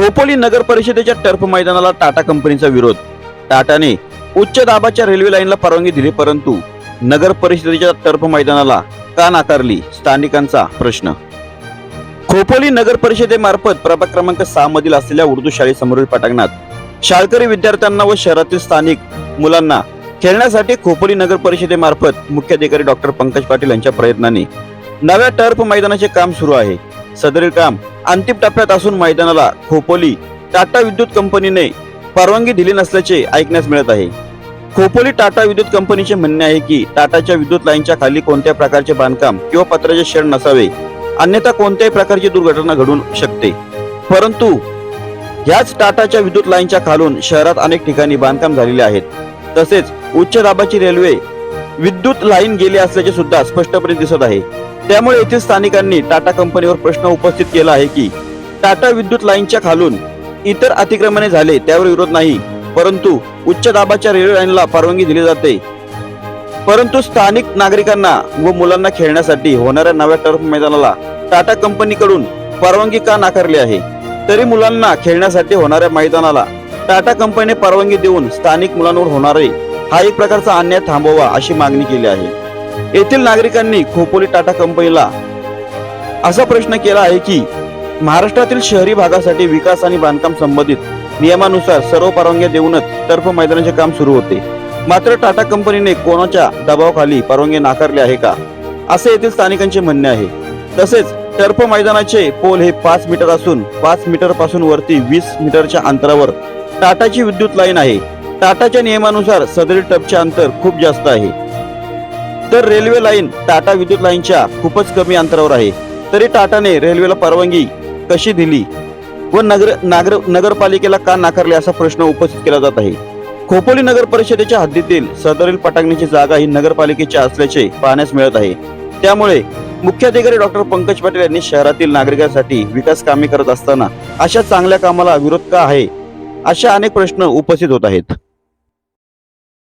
खोपोली नगर परिषदेच्या टर्फ मैदानाला टाटा कंपनीचा विरोध. टाटाने उच्च दाबाच्या रेल्वे लाईनला परवानगी दिली परंतु नगर परिषदेच्या टर्फ मैदानाला का नाकारली स्थानिकांचा प्रश्न. खोपोली नगर परिषदेमार्फत प्रभाग क्रमांक सहा मधील असलेल्या उर्दू शाळेसमोरील पटांगणात शाळकरी विद्यार्थ्यांना व शहरातील स्थानिक मुलांना खेळण्यासाठी खोपोली नगर परिषदेमार्फत मुख्याधिकारी डॉक्टर पंकज पाटील यांच्या प्रयत्नाने नव्या टर्फ मैदानाचे काम सुरू आहे. सदरील काम अंतिम टप्प्यात असून मैदानाला खोपोली टाटा विद्युत कंपनीने परवानगी दिली नसल्याचे ऐकण्यास मिळत आहे. खोपोली टाटा विद्युत कंपनीचे म्हणणे आहे की टाटाच्या विद्युत लाईनच्या खाली कोणत्या प्रकारचे बांधकाम किंवा पत्राचे शेड नसावे अन्यथा कोणत्याही प्रकारची दुर्घटना घडू शकते. परंतु ह्याच टाटाच्या विद्युत लाईनच्या खालून शहरात अनेक ठिकाणी बांधकाम झालेले आहेत. तसेच उच्च दाबाची रेल्वे विद्युत लाईन गेली असल्याचे सुद्धा स्पष्टपणे दिसत आहे. त्यामुळे येथील स्थानिकांनी टाटा कंपनीवर प्रश्न उपस्थित केला आहे की टाटा विद्युत लाईनच्या खालून इतर अतिक्रमणे झाले त्यावर विरोध नाही परंतु उच्च दाबाच्या रेल्वे लाईनला परवानगी दिली जाते. परंतु स्थानिक नागरिकांना व मुलांना खेळण्यासाठी होणाऱ्या नव्या टर्फ मैदानाला टाटा कंपनीकडून परवानगी का नाकारली आहे? तरी मुलांना खेळण्यासाठी होणाऱ्या मैदानाला टाटा कंपनीने परवानगी देऊन स्थानिक मुलांवर होणारे हा एक प्रकारचा अन्याय थांबवा अशी मागणी केली आहे. येथील नागरिकांनी खोपोली टाटा कंपनीला असा प्रश्न केला आहे की महाराष्ट्रातील शहरी भागासाठी विकास आणि बांधकाम संबंधित नियमानुसार सर्व परवानग्या देऊनच टर्फ मैदानाचे काम सुरू होते. मात्र टाटा कंपनीने कोणाच्या दबावाखाली परवानगी नाकारली आहे का? असे येथील स्थानिकांचे म्हणणे आहे. तसेच टर्फ मैदानाचे पोल हे पाच मीटर असून पाच मीटरपासून वरती वीस मीटरच्या अंतरावर टाटाची विद्युत लाईन आहे. टाटाच्या नियमानुसार सदरी टपचे अंतर खूप जास्त आहे. तर रेल्वे लाईन टाटा विद्युत लाईनच्या खूपच कमी अंतरावर आहे. तरी टाटाने रेल्वेला परवानगी कशी दिली? व नगर नागर नगरपालिकेला का नाकारले असा प्रश्न उपस्थित केला जात आहे. खोपोली नगर परिषदेच्या हद्दीतील सदरील पटांगणीची जागा ही नगरपालिकेची असल्याचे पाहण्यास मिळत आहे. त्यामुळे मुख्याधिकारी डॉक्टर पंकज पाटील यांनी शहरातील नागरिकांसाठी विकास कामे करत असताना अशा चांगल्या कामाला विरोध का आहे? अशा अनेक प्रश्न उपस्थित होत आहेत.